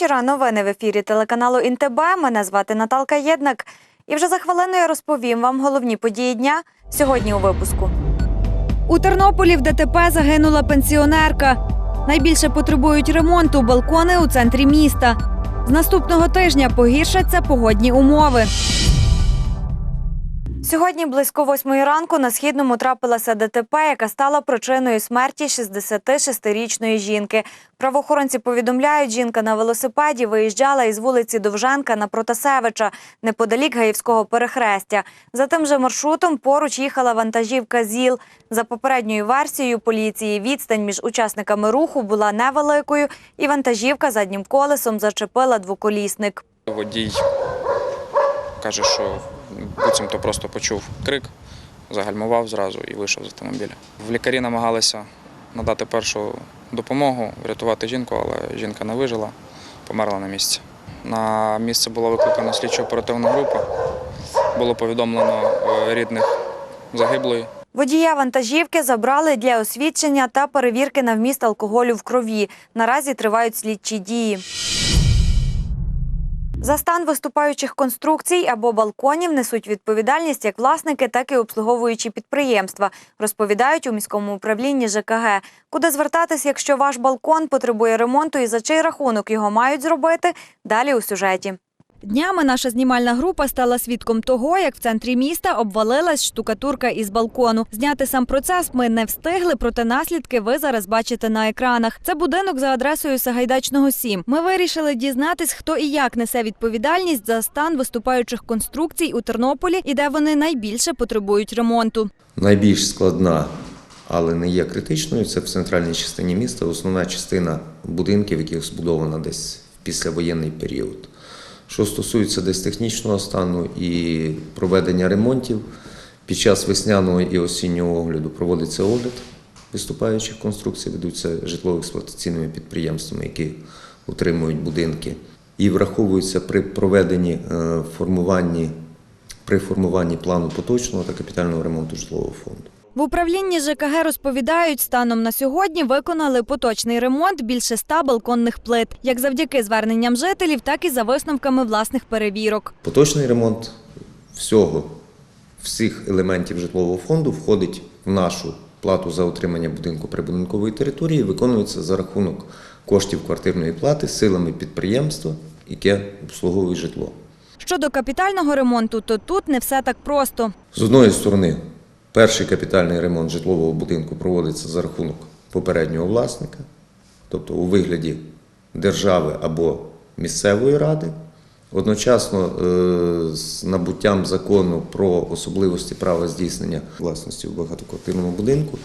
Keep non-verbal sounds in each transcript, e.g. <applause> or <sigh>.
Вечора. Новини в ефірі телеканалу ІНТБ. Мене звати Наталка Єднак. І вже за хвилину я розповім вам головні події дня сьогодні у випуску. У Тернополі в ДТП загинула пенсіонерка. Найбільше потребують ремонту балкони у центрі міста. З наступного тижня погіршаться погодні умови. Сьогодні близько восьмої ранку на східному трапилася ДТП, яка стала причиною смерті 66-річної жінки. Правоохоронці повідомляють, жінка на велосипеді виїжджала із вулиці Довженка на Протасевича неподалік Гаївського перехрестя. За тим же маршрутом поруч їхала вантажівка ЗІЛ. За попередньою версією поліції, відстань між учасниками руху була невеликою, і вантажівка заднім колесом зачепила двоколісник. Водій каже, що буцімто просто почув крик, загальмував зразу і вийшов з автомобіля. В лікарі намагалися надати першу допомогу, врятувати жінку, але жінка не вижила, померла на місці. На місце була викликана слідчо-оперативна група. Було повідомлено е, рідних загиблої. Водія вантажівки забрали для освідчення та перевірки на вміст алкоголю в крові. Наразі тривають слідчі дії. За стан виступаючих конструкцій або балконів несуть відповідальність як власники, так і обслуговуючі підприємства, розповідають у міському управлінні ЖКГ. Куди звертатись, якщо ваш балкон потребує ремонту і за чий рахунок його мають зробити? Далі у сюжеті. Днями наша знімальна група стала свідком того, як в центрі міста обвалилась штукатурка із балкону. Зняти сам процес ми не встигли, проте наслідки ви зараз бачите на екранах. Це будинок за адресою Сагайдачного 7. Ми вирішили дізнатись, хто і як несе відповідальність за стан виступаючих конструкцій у Тернополі і де вони найбільше потребують ремонту. Найбільш складна, але не є критичною, це в центральній частині міста, основна частина будинків, яких збудована десь в післявоєнний період. Що стосується десь технічного стану і проведення ремонтів, під час весняного і осіннього огляду проводиться огляд виступаючих конструкцій, ведуться житлово-експлуатаційними підприємствами, які утримують будинки, і враховуються при проведенні е, формуванні, при формуванні плану поточного та капітального ремонту житлового фонду. В управлінні ЖКГ розповідають, станом на сьогодні виконали поточний ремонт більше ста балконних плит, як завдяки зверненням жителів, так і за висновками власних перевірок. Поточний ремонт всього, всіх елементів житлового фонду входить в нашу плату за отримання будинку прибудинкової території, виконується за рахунок коштів квартирної плати силами підприємства, яке обслуговує житло. Щодо капітального ремонту, то тут не все так просто. З одної сторони, перший капітальний ремонт житлового будинку проводиться за рахунок попереднього власника, тобто у вигляді держави або місцевої ради. Одночасно е, з набуттям закону про особливості права здійснення власності в багатоквартирному будинку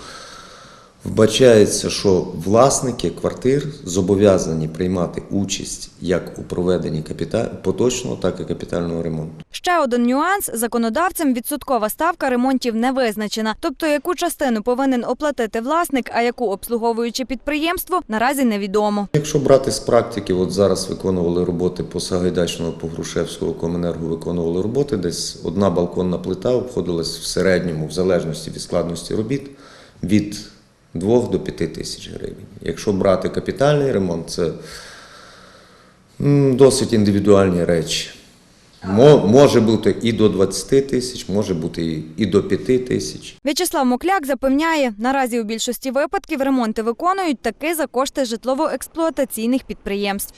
вбачається, що власники квартир зобов'язані приймати участь як у проведенні капіта... поточного, так і капітального ремонту. Ще один нюанс: законодавцем відсоткова ставка ремонтів не визначена. Тобто, яку частину повинен оплатити власник, а яку обслуговуюче підприємство, наразі невідомо. Якщо брати з практики, от зараз виконували роботи по Сагайдачного, по Грушевського Коменерго виконували роботи, десь одна балконна плита обходилась в середньому, в залежності від складності робіт, від 2 до 5 тисяч гривень. Якщо брати капітальний ремонт, це досить індивідуальні речі. Може бути і до 20 тисяч, може бути і- до 5 тисяч. В'ячеслав Мокляк запевняє, наразі у більшості випадків ремонти виконують таки за кошти житлово-експлуатаційних підприємств.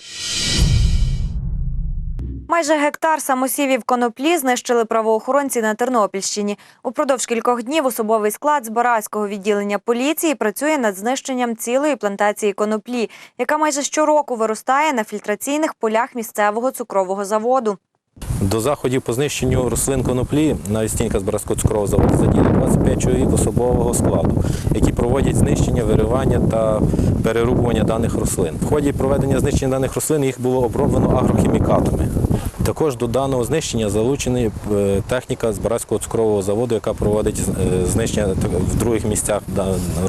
Майже гектар самосівів коноплі знищили правоохоронці на Тернопільщині. Упродовж кількох днів особовий склад з Бараського відділення поліції працює над знищенням цілої плантації коноплі, яка майже щороку виростає на фільтраційних полях місцевого цукрового заводу. До заходів по знищенню рослин коноплі на відстінка Збаразького цукрового заводу задіяли 25 чоловік особового складу, які проводять знищення, виривання та перерубування даних рослин. В ході проведення знищення даних рослин їх було оброблено агрохімікатами. Також до даного знищення залучена е, техніка Збаразького цукрового заводу, яка проводить е, знищення в других місцях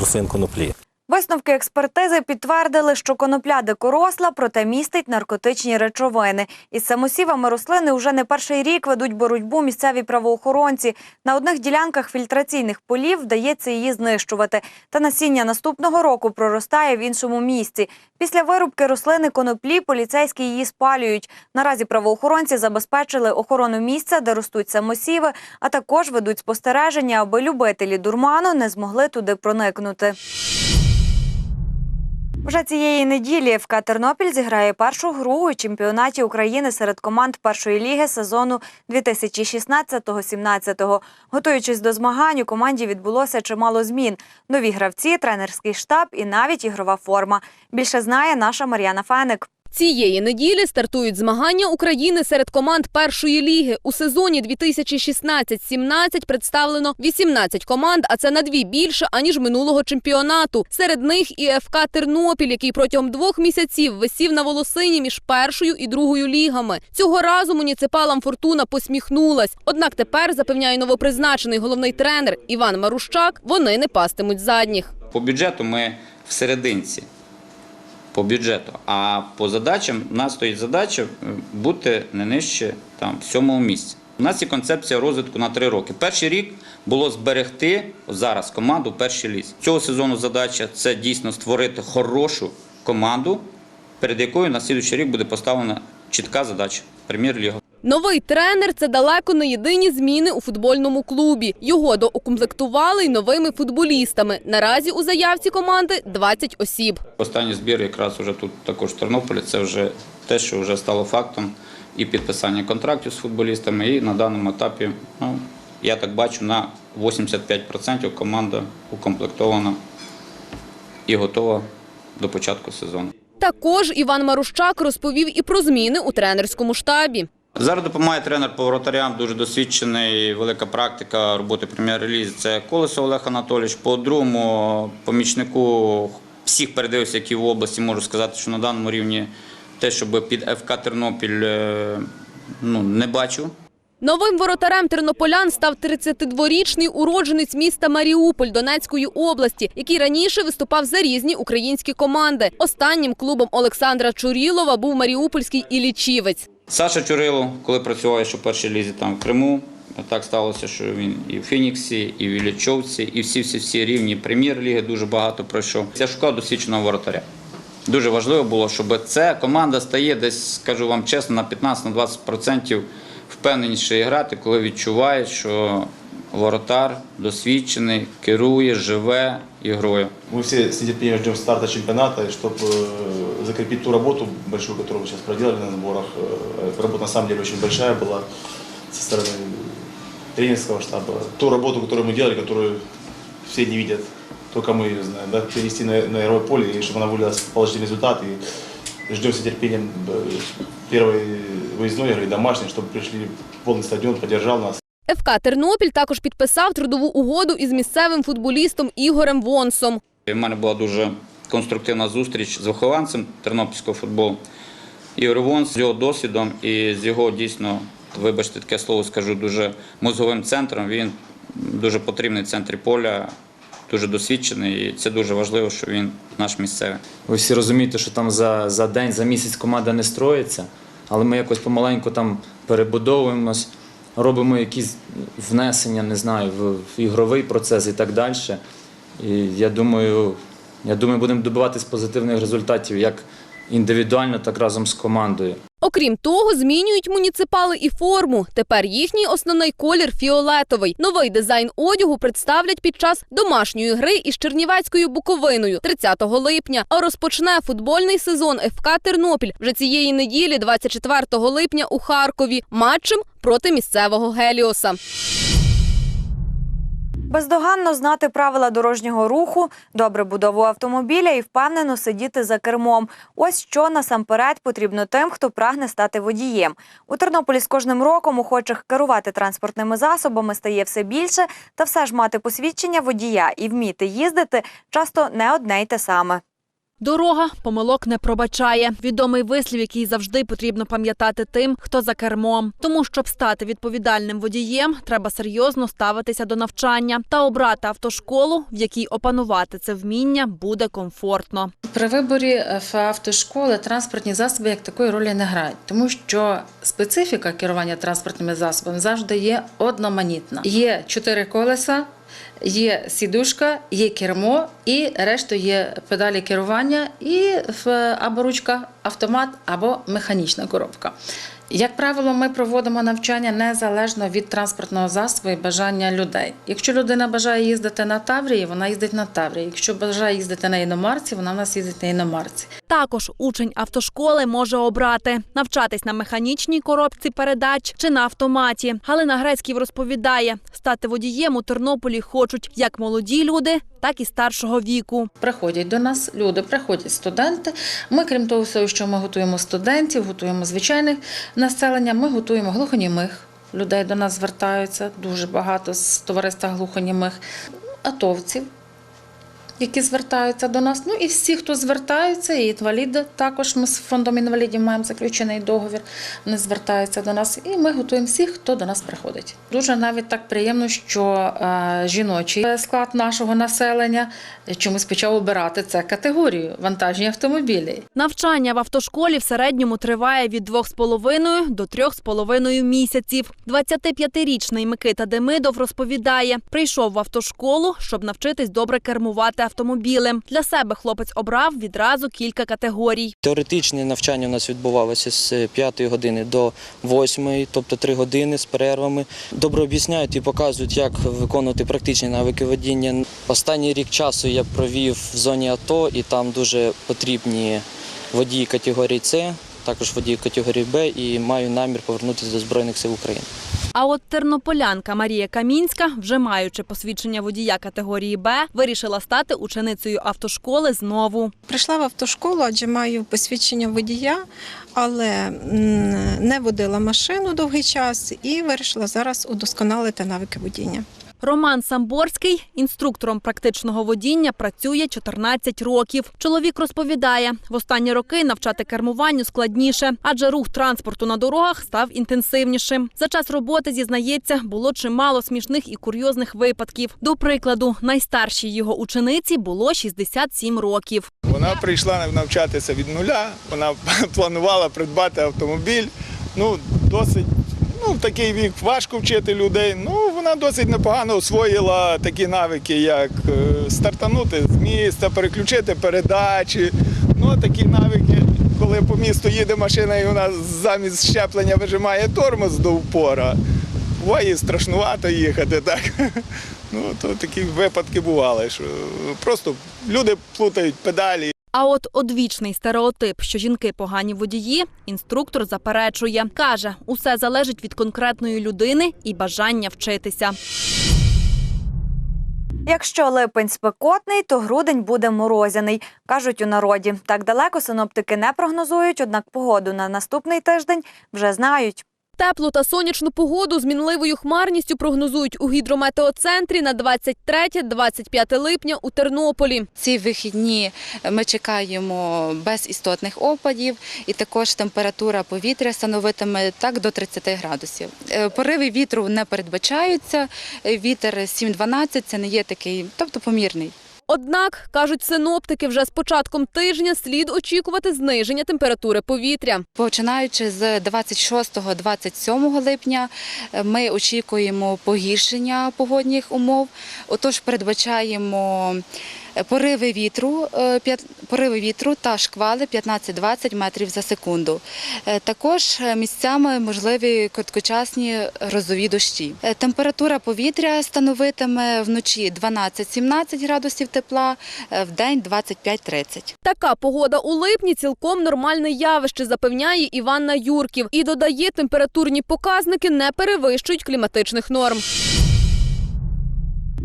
рослин коноплі. Висновки експертизи підтвердили, що конопля дикоросла, проте містить наркотичні речовини. Із самосівами рослини вже не перший рік ведуть боротьбу місцеві правоохоронці. На одних ділянках фільтраційних полів вдається її знищувати. Та насіння наступного року проростає в іншому місці. Після вирубки рослини коноплі поліцейські її спалюють. Наразі правоохоронці забезпечили охорону місця, де ростуть самосіви, а також ведуть спостереження, аби любителі дурману не змогли туди проникнути. Вже цієї неділі ФК Тернопіль зіграє першу гру у чемпіонаті України серед команд першої ліги сезону 2016-17. Готуючись до змагань, у команді відбулося чимало змін: нові гравці, тренерський штаб і навіть ігрова форма. Більше знає наша Мар'яна Феник. Цієї неділі стартують змагання України серед команд першої ліги. У сезоні 2016-17 представлено 18 команд, а це на дві більше аніж минулого чемпіонату. Серед них і ФК Тернопіль, який протягом двох місяців висів на волосині між першою і другою лігами. Цього разу муніципалам фортуна посміхнулась. Однак тепер запевняє новопризначений головний тренер Іван Марущак. Вони не пастимуть задніх. По бюджету ми в серединці. По бюджету. А по задачам у нас стоїть задача е, бути не нижче там, сьомого місця. У нас є концепція розвитку на три роки. Перший рік було зберегти зараз команду в ліс. Цього сезону задача це дійсно створити хорошу команду, перед якою на слідуючий рік буде поставлена чітка задача прем'єр-ліга. Новий тренер це далеко не єдині зміни у футбольному клубі. Його доукомплектували й новими футболістами. Наразі у заявці команди 20 осіб. Останній збір якраз уже тут також в Тернополі. Це вже те, що вже стало фактом і підписання контрактів з футболістами. І на даному етапі, ну, я так бачу, на 85% команда укомплектована і готова до початку сезону. Також Іван Марущак розповів і про зміни у тренерському штабі. Зараз допомагає тренер по воротарям, дуже досвідчений, велика практика роботи прем'єр-лізі. Це Колесо Олег Анатолійович. По другому помічнику всіх передивився, які в області можу сказати, що на даному рівні те, щоб під ФК Тернопіль е, ну, не бачу. Новим воротарем тернополян став 32-річний уродженець міста Маріуполь Донецької області, який раніше виступав за різні українські команди. Останнім клубом Олександра Чурілова був маріупольський Ілічівець. Саша Чурило, коли працював ще в першій лізі там в Криму, так сталося, що він і в Фініксі, і в Іллічовці, і всі-всі-всі рівні прем'єр-ліги дуже багато пройшов. Я шукав досвідченого воротаря. Дуже важливо було, щоб ця команда стає десь, скажу вам чесно, на 15-20% впевненіше грати, коли відчуває, що воротар досвідчений, керує, живе ігрою. Мы все с нетерпением ждем старта чемпионата, чтобы закрепить ту работу большую, которую мы сейчас проделали на сборах. Э, эта Работа на самом деле очень большая была со стороны тренерского штаба. Ту работу, которую мы делали, которую все не видят, только мы ее знаем, да, перевести на, на игровое поле, и чтобы она вылилась в положительный результат. И ждем с нетерпением э, первой выездной игры, домашней, чтобы пришли полный стадион, поддержал нас. ФК Тернопіль також підписав трудову угоду із місцевим футболістом Ігорем Вонсом. У мене була дуже конструктивна зустріч з вихованцем тернопільського футболу. Ігор Вон з його досвідом і з його дійсно, вибачте, таке слово скажу, дуже мозговим центром. Він дуже потрібний в центрі поля, дуже досвідчений, і це дуже важливо, що він наш місцевий. Ви всі розумієте, що там за, за день, за місяць команда не строїться, але ми якось помаленьку там перебудовуємось, робимо якісь внесення, не знаю, в, в ігровий процес і так далі. І я думаю, я думаю, будемо добиватись позитивних результатів як індивідуально, так разом з командою. Окрім того, змінюють муніципали і форму. Тепер їхній основний колір фіолетовий. Новий дизайн одягу представлять під час домашньої гри із Чернівецькою Буковиною 30 липня. А розпочне футбольний сезон ФК Тернопіль вже цієї неділі, 24 липня, у Харкові, матчем проти місцевого Геліоса. Бездоганно знати правила дорожнього руху, добре будову автомобіля і впевнено сидіти за кермом. Ось що насамперед потрібно тим, хто прагне стати водієм. У Тернополі з кожним роком охочих керувати транспортними засобами стає все більше, та все ж мати посвідчення водія і вміти їздити часто не одне й те саме. Дорога помилок не пробачає. Відомий вислів, який завжди потрібно пам'ятати тим, хто за кермом. Тому, щоб стати відповідальним водієм, треба серйозно ставитися до навчання та обрати автошколу, в якій опанувати це вміння буде комфортно. При виборі е, автошколи транспортні засоби як такої ролі не грають, тому що специфіка керування транспортними засобами завжди є одноманітна. Є чотири колеса. Є сідушка, є кермо, і решта є педалі керування, і або ручка, автомат, або механічна коробка. Як правило, ми проводимо навчання незалежно від транспортного засобу і бажання людей. Якщо людина бажає їздити на Таврії, вона їздить на Таврії. Якщо бажає їздити на іномарці, вона в нас їздить на іномарці. Також учень автошколи може обрати навчатись на механічній коробці передач чи на автоматі. Галина Грецьків розповідає, стати водієм у Тернополі хочуть як молоді люди, так і старшого віку. Приходять до нас люди, приходять студенти. Ми, крім того, всього, що ми готуємо студентів, готуємо звичайних населення, ми готуємо глухонімих. Людей до нас звертаються дуже багато з товариства глухонімих, атовців, які звертаються до нас. Ну і всі, хто звертаються, і інваліди також ми з фондом інвалідів маємо заключений договір. Вони звертаються до нас, і ми готуємо всіх, хто до нас приходить. Дуже навіть так приємно, що е, жіночий склад нашого населення чомусь почав обирати це категорію вантажні автомобілі. Навчання в автошколі в середньому триває від 2,5 до 3,5 місяців. 25-річний Микита Демидов розповідає, прийшов в автошколу, щоб навчитись добре кермувати автомобілем. Для себе хлопець обрав відразу кілька категорій. Теоретичне навчання у нас відбувалося з 5 години до 8, тобто 3 години з перервами. Добре об'ясняють і показують, як виконувати практичні навики водіння. Останній рік часу я провів в зоні АТО, і там дуже потрібні водії категорії С, також водії категорії Б, і маю намір повернутися до Збройних сил України. А от тернополянка Марія Камінська, вже маючи посвідчення водія категорії Б, вирішила стати ученицею автошколи знову. Прийшла в автошколу, адже маю посвідчення водія, але не водила машину довгий час і вирішила зараз удосконалити навики водіння. Роман Самборський інструктором практичного водіння працює 14 років. Чоловік розповідає, в останні роки навчати кермуванню складніше, адже рух транспорту на дорогах став інтенсивнішим. За час роботи зізнається, було чимало смішних і курйозних випадків. До прикладу, найстаршій його учениці було 67 років. Вона прийшла навчатися від нуля, вона <laughs> планувала придбати автомобіль. Ну, досить, ну, в такий вік важко вчити людей. Ну, вона досить непогано освоїла такі навики, як е, стартанути з міста, переключити передачі. Ну, такі навики, коли по місту їде машина і вона замість щеплення вижимає тормоз до упора. Буває страшнувато їхати, так. <laughs> Ну, то такі випадки бували, що просто люди плутають педалі. А от одвічний стереотип, що жінки погані водії, інструктор заперечує. Каже, усе залежить від конкретної людини і бажання вчитися. Якщо липень спекотний, то грудень буде морозяний, кажуть у народі. Так далеко синоптики не прогнозують, однак погоду на наступний тиждень вже знають. Теплу та сонячну погоду з мінливою хмарністю прогнозують у гідрометеоцентрі на 23-25 липня у Тернополі. Ці вихідні ми чекаємо без істотних опадів, і також температура повітря становитиме так до 30 градусів. Е, Пориви вітру не передбачаються. е, Вітер 7-12 це не є такий, тобто помірний. Однак, кажуть синоптики, вже з початком тижня слід очікувати зниження температури повітря. Починаючи з 26-27 липня, е, ми очікуємо погіршення погодних умов. Отож, передбачаємо пориви вітру, е, пориви вітру та шквали 15-20 метрів за секунду. Е, Також е, місцями можливі короткочасні грозові дощі. Температура повітря становитиме вночі 12-17 градусів тепла, в день 25-30. Така погода у липні цілком нормальне явище, запевняє Іванна Юрків. І додає, температурні показники не перевищують кліматичних норм.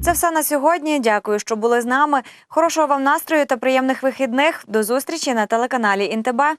Це все на сьогодні. Дякую, що були з нами. Хорошого вам настрою та приємних вихідних. До зустрічі на телеканалі Інтебе.